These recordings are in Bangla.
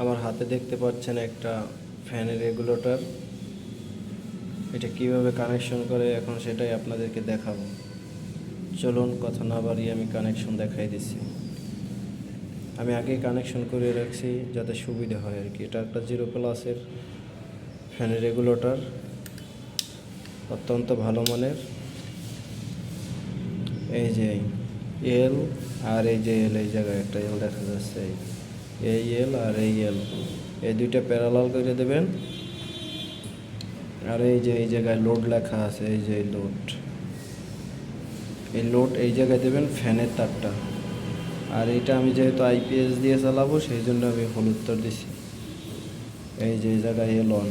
আমার হাতে দেখতে পাচ্ছেন একটা ফ্যানের রেগুলেটর। এটা কীভাবে কানেকশন করে এখন সেটাই আপনাদেরকে দেখাবো। চলুন কথা না বাড়িয়ে আমি কানেকশন দেখাই দিচ্ছি। আমি আগে কানেকশন করে রাখছি যাতে সুবিধা হয় আর কি। এটা একটা জিরো প্লাসের ফ্যানের রেগুলেটর। অত্যন্ত ভালো মানের। এই যে এল আর এই যে এল এই জায়গায় একটা এল দেখা যাচ্ছে। এই এই এল আর এই এল এই দুইটা প্যারালাল করে দেবেন। আর এই যে, এই জায়গায় লোড লেখা আছে, এই যে লোড এই লোড এই জায়গায় দেবেন ফ্যানের তারটা। আর এটা আমি যেহেতু আইপিএস দিয়ে চালাবো, সেই জন্য আমি হলুদ তার দিছি। এই যে, এই জায়গায় এল অন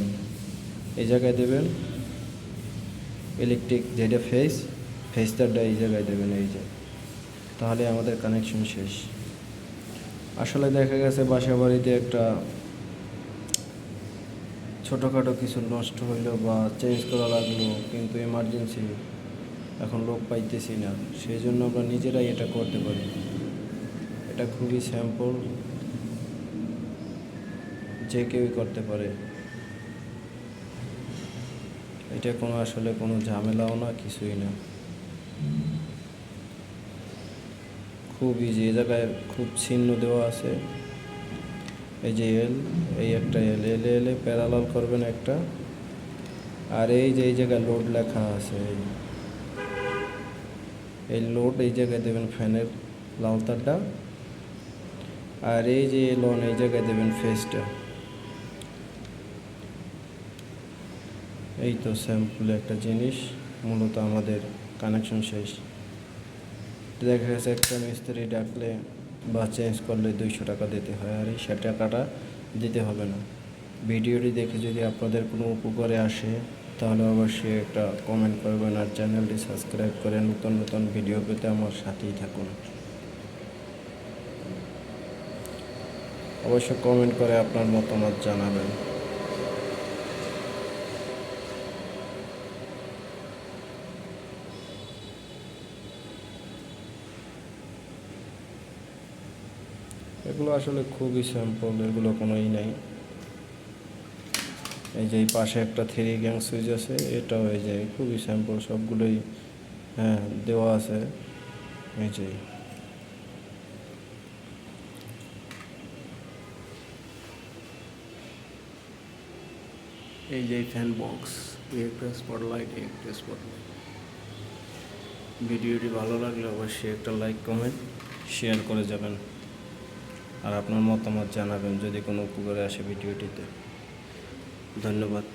এই জায়গায় দেবেন ইলেকট্রিক যেটা ফেস ফেস তারটা এই জায়গায় দেবেন, এই যে। তাহলে আমাদের কানেকশন শেষ। আসলে দেখা গেছে বাসা বাড়িতে একটা ছোটোখাটো কিছু নষ্ট হইল বা চেঞ্জ করা লাগল, কিন্তু এমার্জেন্সি এখন লোক পাইতেছি না। সেই জন্য আমরা নিজেরাই এটা করতে পারি। এটা খুবই স্যাম্পল যে কেউই করতে পারে। এটা কোনো, আসলে কোনো ঝামেলাও না, কিছুই না। খুব ইজি এই জায়গায় খুব চিহ্ন দেওয়া আছে। এই যে এল, এই একটা এল এল এলে প্যারালাল করবেন একটা। আর এই যে এই জায়গায় লোড লেখা আছে, এই। এই লোড এই জায়গায় দেবেন ফ্যানের লাল তারটা আর এই যে লোন এই জায়গায় দেবেন ফেসটা এই তো স্যাম্পল একটা জিনিস, মূলত আমাদের কানেকশন শেষ। দেখা গেছে একটা মিস্ত্রি ডাকলে বা চেঞ্জ করলে দুইশো টাকা দিতে হয়, আর এই সে টাকাটা দিতে হবে না। ভিডিওটি দেখে যদি আপনাদের কোনো উপকারে আসে, তাহলে অবশ্যই একটা কমেন্ট করবেন আর চ্যানেলটি সাবস্ক্রাইব করে নতুন নতুন ভিডিও পেতে আমার সাথেই থাকুন। অবশ্য কমেন্ট করে আপনার মতামত জানাবেন। এগুলো আসলে খুবই স্যাম্পল এগুলো কোনোই নাই। এই যে পাশে একটা থ্রি গ্যাং সুইচ আছে, এটাও এই যে খুবই স্যাম্পল সবগুলোই হ্যাঁ দেওয়া আছে। এই যে। এই যে ফ্যান বক্স একটা স্পটলাইট একটা স্পটলাইট ভিডিওটি ভালো লাগলে অবশ্যই একটা লাইক কমেন্ট শেয়ার করে যাবেন। আর আপনার মতামত জানাবেন যদি কোনো উপকারে আসে ভিডিওটিতে। ধন্যবাদ।